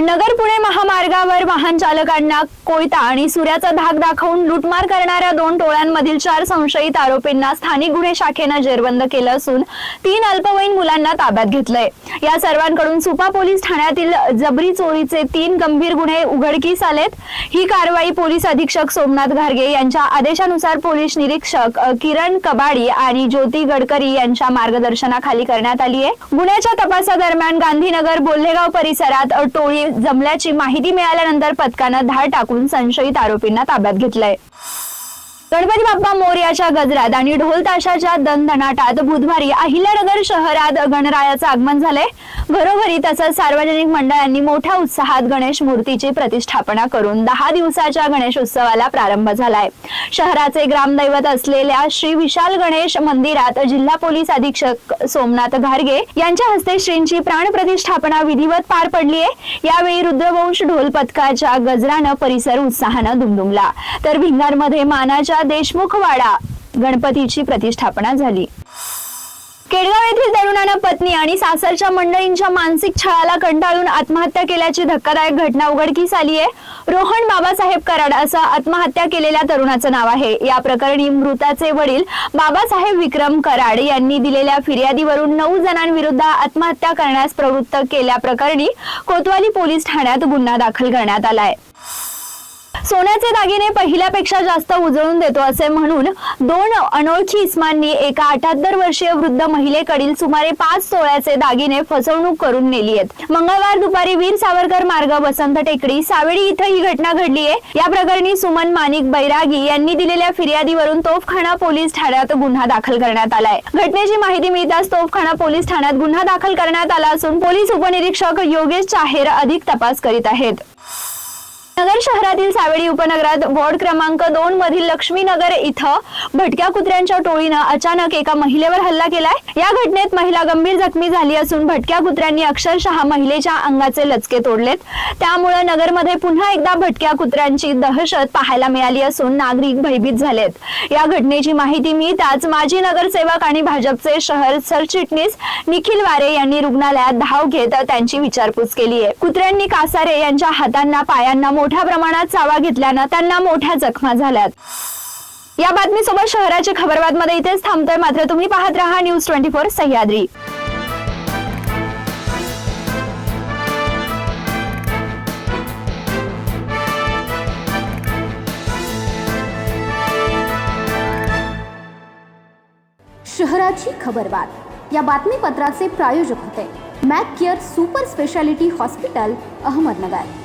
नगर पुणे महामार्गावर वाहन चालकांना कोयता आणि सूर्याचा धाक दाखवून लुटमार करणाऱ्या दोन टोळ्यांमधील चार संशयित आरोपींना स्थानिक गुन्हे शाखेनं जेरबंद केलं असून तीन अल्पवयीन मुलांना ताब्यात घेतलंय. या सर्वांकडून सुपा पोलीस ठाण्यातील जबरी चोरीचे तीन गंभीर गुन्हे उघडकीस आलेत. ही कारवाई पोलीस अधीक्षक सोमनाथ घारगे यांच्या आदेशानुसार पोलीस निरीक्षक किरण कबाडी आणि ज्योती गडकरी यांच्या मार्गदर्शनाखाली करण्यात आली आहे गुन्ह्याच्या तपासादरम्यान गांधीनगर बोल्हेगाव परिसरात टोळी जमल्याची माहिती मिळाल्यानंतर पथकानं धाड टाकून संशयित आरोपींना ताब्यात घेतलंय. गणपती बाप्पा मोर्याच्या गजरात आणि ढोल ताशाच्या दणदणाटात बुधवारी अहिल्यानगर शहरात गणरायाचं आगमन झालंय. घरोघरी तसंच सार्वजनिक मंडळांनी मोठ्या उत्साहात गणेश मूर्तीची प्रतिष्ठापना करून दहा दिवसाच्या गणेश उत्सवाला प्रारंभ झालाय. शहराचे ग्रामदैवत असलेल्या श्री विशाल गणेश मंदिरात जिल्हा पोलीस अधीक्षक सोमनाथ घारगे यांच्या हस्ते श्रींची प्राण प्रतिष्ठापना विधिवत पार पडली आहे यावेळी रुद्रवंश ढोल पथकाच्या गजरानं परिसर उत्साहानं दुमदुमला. तर भिंगारमध्ये मानाच्या देशमुख वाडा गणपतीची प्रतिष्ठापना झाली. केडगाव येथील तरुणानं पत्नी आणि सासरच्या मंडळींच्या मानसिक छळाला कंटाळून आत्महत्या केल्याची धक्कादायक घटना उघडकीस आली आहे. रोहन बाबासाहेब कराड असं आत्महत्या केलेल्या तरुणाचं नाव आहे. या प्रकरणी मृताचे वडील बाबासाहेब विक्रम कराड यांनी दिलेल्या फिर्यादीवरून नऊ जणांविरुद्ध आत्महत्या करण्यास प्रवृत्त केल्याप्रकरणी कोतवाली पोलीस ठाण्यात गुन्हा दाखल करण्यात आलाय सोन्याचे दागिने पहिल्यापेक्षा जास्त उजळून देतो असे म्हणून दोन अनोळखी इस्मांनी एका अठ्याहत्तर वर्षीय वृद्ध महिलेकडील सुमारे पाच तोळ्याचे दागिने फसवणूक करून नेली आहेत. मंगळवार दुपारी वीर सावरकर मार्ग वसंत टेकडी सावेडी इथं ही घटना घडली आहे. या प्रकरणी सुमन मानिक बैरागी यांनी दिलेल्या फिर्यादीवरून तोफखाना पोलीस ठाण्यात गुन्हा दाखल करण्यात आलाय. घटनेची माहिती मिळताच तोफखाना पोलीस ठाण्यात गुन्हा दाखल करण्यात आला असून पोलीस उपनिरीक्षक योगेश चाहेर अधिक तपास करीत आहेत. नगर शहरातील सावेडी उपनगरात वॉर्ड क्रमांक दोन मधील लक्ष्मीनगर इथं भटक्या कुत्र्यांच्या टोळीनं अचानक एका महिलेवर हल्ला केलाय. या घटनेत महिला गंभीर जखमी झाली असून भटक्या कुत्र्यांनी अक्षरशः महिलेच्या अंगाचे लचके तोडलेत. त्यामुळे नगरमध्ये पुन्हा एकदा भटक्या कुत्र्यांची दहशत पाहायला मिळाली असून नागरिक भयभीत झालेत. या घटनेची माहिती मिळताच माजी नगरसेवक आणि भाजपचे शहर सरचिटणीस निखिल वारे यांनी रुग्णालयात धाव घेत त्यांची विचारपूस केली आहे कुत्र्यांनी कासारे यांच्या हातांना पायांना मोठ्या प्रमाणात चावा घेतल्यानं त्यांना मोठ्या जखमा झाल्यात. या बातमीसोबत शहराची खबरबातमध्ये इथेच थांबतोय. मात्र तुम्ही पाहत राहा न्यूज ट्वेंटी फोर सह्याद्री. शहराची खबरबात या बातमीपत्राचे प्रायोजक होते. Mac Care super speciality hospital Ahmednagar.